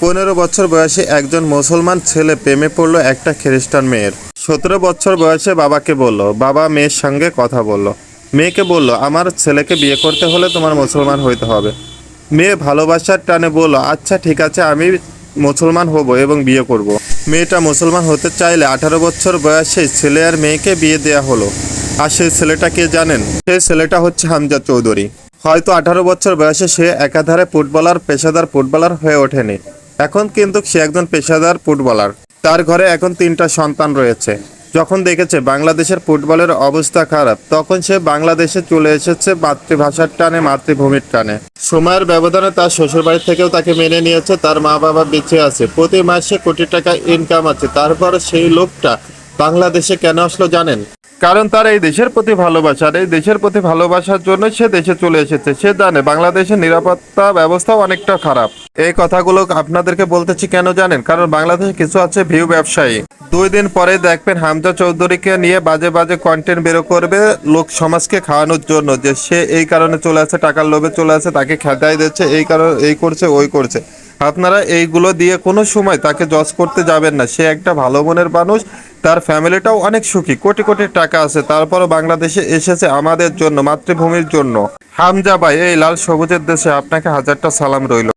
পনেরো বছর বয়সে একজন মুসলমান ছেলে প্রেমে পড়ল একটা খ্রিস্টান মেয়ের। সতেরো বছর বয়সে বাবাকে বলল, বাবা, মেয়ের সঙ্গে কথা বলল। মেয়েকে বলল, আমার ছেলেকে বিয়ে করতে হলে তোমার মুসলমান হইতে হবে। মেয়ে ভালোবাসার টানে বলল আচ্ছা ঠিক আছে, আমি মুসলমান হব এবং বিয়ে করব। মেয়েটা মুসলমান হতে চাইলে আঠারো বছর বয়সে ছেলে আর মেয়েকে বিয়ে দেয়া হলো। আর সেই ছেলেটা কে জানেন? সেই ছেলেটা হচ্ছে হামজা চৌধুরী। হয়তো আঠারো বছর বয়সে সে একাধারে ফুটবলার, পেশাদার ফুটবলার হয়ে ওঠেনি। এখন কিন্তু সে একজন পেশাদার ফুটবলার। তার ঘরে এখন তিনটা সন্তান রয়েছে। যখন দেখেছে বাংলাদেশের ফুটবলের অবস্থা খারাপ, তখন সে বাংলাদেশে চলে এসেছে মাতৃভাষার টানে, মাতৃভূমির টানে। সময়ের ব্যবধানে তার শ্বশুরবাড়ি থেকেও তাকে মেনে নিয়েছে, তার মা বাবা বেঁচে আছে। প্রতি মাসে কোটি টাকা ইনকাম আছে। তারপর সেই লোকটা বাংলাদেশে কেন আসলো জানেন? কারণ তার এই দেশের প্রতি ভালোবাসা আর এই দেশের প্রতি ভালোবাসার জন্য সে দেশে চলে এসেছে। সে জানে বাংলাদেশের নিরাপত্তা ব্যবস্থাও অনেকটা খারাপ। এই কথাগুলো আপনাদেরকে বলতেছি কেন জানেন? কারণ বাংলাদেশে কিছু আছে ভিউ ব্যবসায়ী। দুই দিন পরে দেখবেন হামজা চৌধুরীকে নিয়ে বাজে বাজে কন্টেন্ট বেরো করবে লোক সমাজকে খাওয়ানোর জন্য যে সে এই কারণে চলে আসে টাকার লোভে চলে আসে তাকে খেদাই দিচ্ছে, এই কারণে এই করছে, ওই করছে। আপনারা এইগুলো দিয়ে কোনো সময় তাকে জজ করতে যাবেন না। সে একটা ভালো মনের মানুষ, তার ফ্যামিলিটাও অনেক সুখী। কোটি কোটি টাকা আছে, তারপরও বাংলাদেশে এসেছে আমাদের জন্য, মাতৃভূমির জন্য। হামজা ভাই, এই লাল সবুজের দেশে আপনাকে হাজারটা সালাম রইল।